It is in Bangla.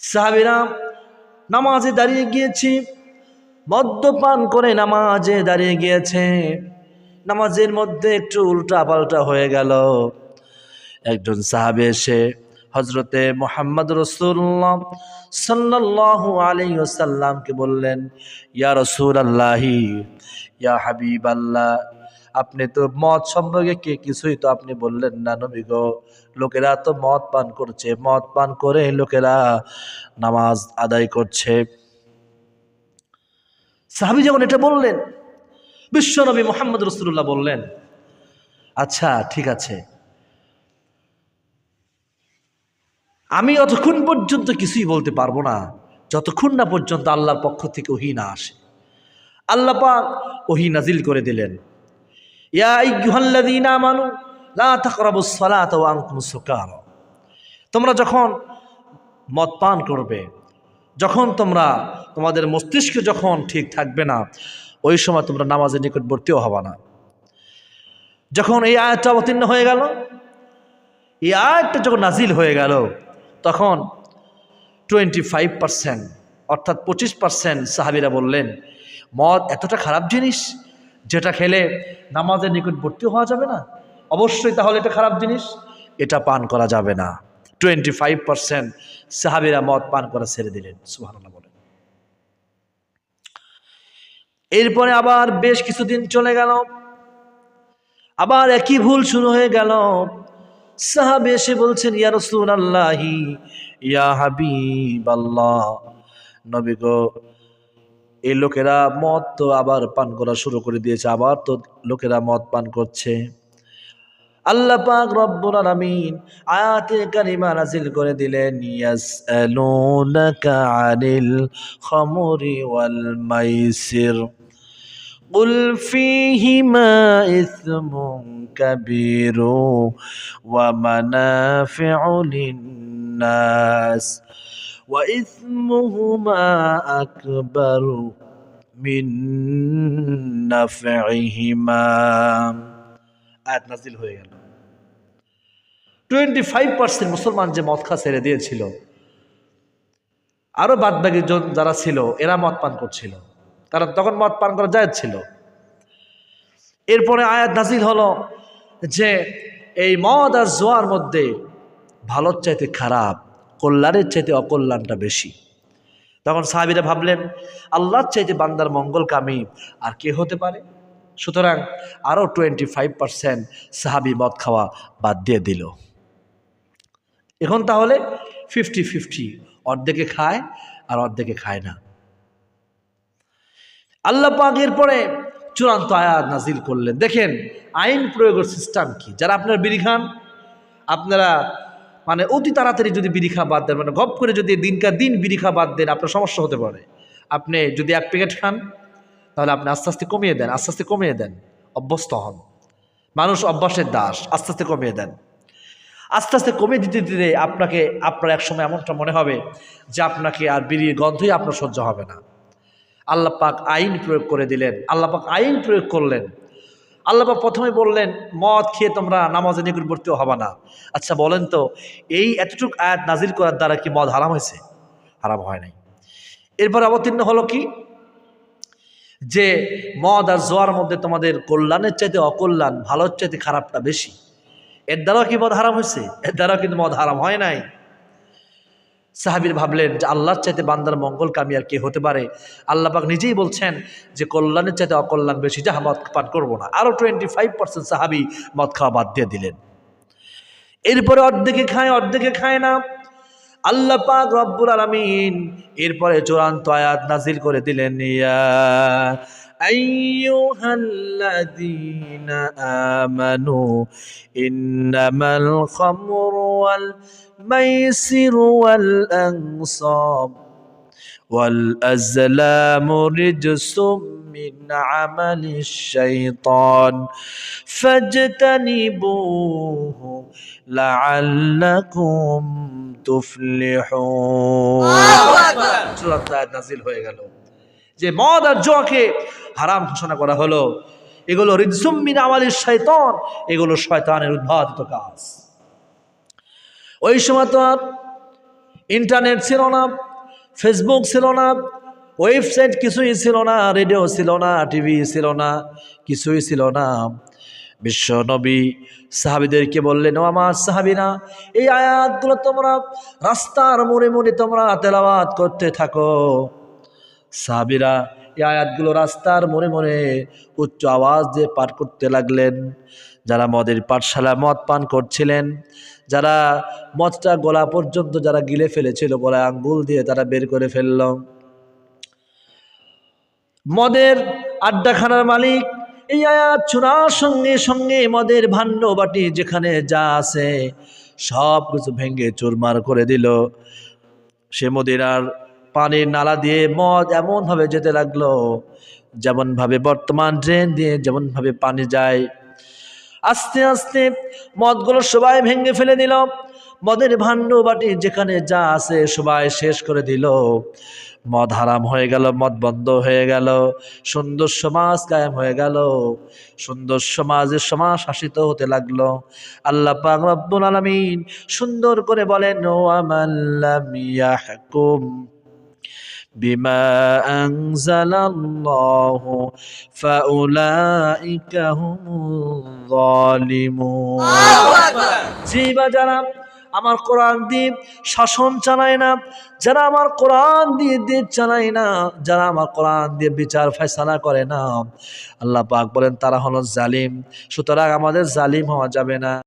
সাহাবিরা নামাজে দাঁড়িয়ে গিয়েছি, মদ্যপান করে নামাজে দাঁড়িয়ে গিয়েছে। নামাজের মধ্যে একটু উল্টা পাল্টা হয়ে গেল। একজন সাহাবে এসে হজরতে মোহাম্মদ রসুল্লাহ সাল্লাহ আলী সাল্লামকে বললেন, ইয়া রসুল আল্লাহি ইয়া হাবিব আল্লাহ আপনি তো মদ সম্পর্কে কে কিছুই তো আপনি বললেন না নবী গো। লোকেরা তো মদ পান করছে, মদ পান করে লোকেরা নামাজ আদায় করছে। সাহাবি যখন এটা বললেন বিশ্বনবী মোহাম্মদ রসুল্লাহ বললেন আচ্ছা ঠিক আছে। আমি অতক্ষণ পর্যন্ত কিছুই বলতে পারব না, যতক্ষণ না পর্যন্ত আল্লাহর পক্ষ থেকে ওহি না আসে। আল্লাহ পাক ওহি নাজিল করে দিলেন। ইয়া তোমরা যখন মদ পান করবে, যখন তোমরা তোমাদের মস্তিষ্ক যখন ঠিক থাকবে না, ওই সময় তোমরা নামাজের নিকটবর্তীও হবা না। যখন এই আয়াতটা অবতীর্ণ হয়ে গেল, এই আয়াতটা যখন নাজিল হয়ে গেল, তখন টোয়েন্টি ফাইভ পার্সেন্ট অর্থাৎ পঁচিশ পার্সেন্ট সাহাবিরা বললেন, মদ এতটা খারাপ জিনিস যেটা খেলে নামাজের নিকটবর্তী হওয়া যাবে না? অবশ্যই তাহলে এটা খারাপ জিনিস। এটা পান করা যাবে না। টোয়েন্টি ফাইভ পার্সেন্ট সাহাবিরা মদ পান করা ছেড়ে দিলেন। সুহানাল্লাহ বলেন। এরপরে আবার বেশ কিছুদিন চলে গেল। আবার একই ভুল শুরু হয়ে গেল। সাহাবে এসে বলছেন, ইয়া রসুল আল্লাহি ইয়া হাবিব আল্লাহ নবী গো এই লোকেরা মদ তো আবার পান করা শুরু করে দিয়েছে আবার তো লোকেরা মদ পান করছে আল্লাহ পাক রব্বুল আলামিন আয়াতে কারিমা নাজিল করে দিলেন ইয়াসআলুনাকা আনিল খামরি ওয়াল মাইসির قل فيهما إثم كبير ومنافع للناس وإثمهما أكبر من نفعهما আয়াত নাজিল হয়ে গেল টোয়েন্টি ফাইভ পার্সেন্ট মুসলমান যে মদ খা ছেড়ে দিয়েছিল আরও বাদবাকি জন যারা ছিল এরা মদ পান করছিল কারণ তখন মদ পান করা যায় ছিল এরপরে আয়াত নাজিল হলো যে এই মদ আর জোয়ার মধ্যে ভালোর চাইতে খারাপ কল্যাণের চাইতে অকল্যাণটা বেশি। তখন সাহাবিরা ভাবলেন, আল্লাহর চাইতে বান্দার মঙ্গল কামি আর কে হতে পারে? সুতরাং আরও টোয়েন্টি ফাইভ পার্সেন্ট সাহাবি মদ খাওয়া বাদ দিয়ে দিল। এখন তাহলে ফিফটি ফিফটি অর্ধেকে খায় আর অর্ধেকে খায় না। আল্লাহ পাক পরে চূড়ান্ত আয়াত নাজিল করলেন। দেখেন, আইন প্রয়োগের সিস্টেম কি? যারা আপনার বিড়ি খান, আপনারা মানে অতি তাড়াতাড়ি যদি বিড়ি খা বাদ দেন মানে গপ করে যদি দিনকার দিন বিড়ি খা বাদ দেন, আপনার সমস্যা হতে পারে। আপনি যদি এক প্যাকেট খান, তাহলে আপনি আস্তে আস্তে কমিয়ে দেন, আস্তে আস্তে কমিয়ে দেন, অভ্যস্ত হন। মানুষ অভ্যাসের দাস, আস্তে আস্তে কমিয়ে দেন। আস্তে আস্তে কমিয়ে দিতে দিতে আপনাকে, আপনার এক সময় এমনটা মনে হবে যে আপনাকে আর বিড়ির গন্ধই আপনার সহ্য হবে না। আল্লাহ পাক আইন প্রয়োগ করে দিলেন আল্লাহ পাক আইন প্রয়োগ করলেন আল্লাহ প্রথমে বললেন, মদ খেয়ে তোমরা নামাজে নিকটবর্তীও হবে না। আচ্ছা বলেন তো, এই এতটুকু আয়াত নাজির করার দ্বারা কি মদ হারাম হয়েছে? হারাম হয় নাই। এরপর অবতীর্ণ হলো কি? যে মদ আর জোয়ার মধ্যে তোমাদের কল্যাণের চাইতে অকল্যাণ, ভালোর চাইতে খারাপটা বেশি। এর দ্বারাও কি মদ হারাম হয়েছে? এর দ্বারাও কিন্তু মদ হারাম হয় নাই। সাহাবির ভাবলেন যে আল্লাহর চাইতে বান্দার মঙ্গল কামি আর কে হতে পারে? আল্লাহ পাক নিজেই বলছেন যে কল্যাণের চাইতে অকল্যাণ বেশি, যাহা মদ পান করব না। আরও টোয়েন্টি ফাইভ পার্সেন্ট সাহাবি মদ খাওয়া বাদ দিয়ে দিলেন। এরপরে অর্ধেকে খায় অর্ধেকে খায় না। আল্লাহ পাক রব্বুল আলামিন এরপরে চূড়ান্ত আয়াত নাজিল করে দিলেন, ইয়া আইয়ুহাল্লাযীনা আমানু ইন্নামাল খামরু ওয়াল মাইসিরু ওয়াল আনসাব والأزلام رجس من عمل الشيطان فاجتنبوه لعلكم تفلحون চূড়ান্ত আয়াত নাজিল হয়ে গেল যে মদ আর জোয়াকে হারাম ঘোষণা করা হলো। এগুলো রিজুম্মিন আমাদের শয়তান এগুলো শয়তানের উদ্ভাবিত কাজ। ওই সময় তো আর ইন্টারনেট ছিল না, ফেসবুক ছিল না, ওয়েবসাইট কিছুই ছিল না, রেডিও ছিল না, টিভি ছিল না, কিছুই ছিল না। বিশ্ব নবী সাহাবিদেরকে বললেন, ও আমার সাহাবিনা এই আয়াতগুলো তোমরা রাস্তার মোড়ে মোড়ে তোমরা তেলাওয়াত করতে থাকো। সাহাবিরা এই আয়াতগুলো রাস্তার মনে মনে উচ্চ আওয়াজ দিয়ে পাঠ করতে লাগলেন। যারা মদের পাঠশালা মদ পান করছিলেন, যারা মদটা গলা পর্যন্ত যারা গিলে ফেলেছিল, গলায় আঙ্গুল দিয়ে তারা বের করে ফেলল। মদের আড্ডাখানার মালিক এই আয়াত ছোড়ার সঙ্গে সঙ্গে মদের ভাণ্ড বাটি যেখানে যা আছে সব কিছু ভেঙে চুরমার করে দিল। সে মদিনার পানির নালা দিয়ে মদ এমনভাবে যেতে লাগল যেমনভাবে বর্তমান ড্রেন দিয়ে যেমনভাবে পানি যায়। আস্তে আস্তে মদগুলো সবাই ভেঙে ফেলে দিল। মদের ভাণ্ড বাটি যেখানে যা আছে সবাই শেষ করে দিল। মদ হারাম হয়ে গেল, মদ বন্ধ হয়ে গেল। সুন্দর সমাজ কায়েম হয়ে গেল। সুন্দর সমাজে সমাজ শাসিত হতে লাগল। আল্লাহ পাক রব্বুল আলামিন সুন্দর করে বলেন, ও আমাল্লাম بما أنزل الله فأولئك هم الظالمون জি বা যারা আমার কোরআন দিয়ে শাসন চালায় না যারা আমার কোরআন দিয়ে দেশ চালায় না যারা আমার কোরআন দিয়ে বিচার ফয়সালা করে না আল্লাহ পাক বলেন তারা হলো জালিম সুতরাং আমাদের জালিম হওয়া যাবে না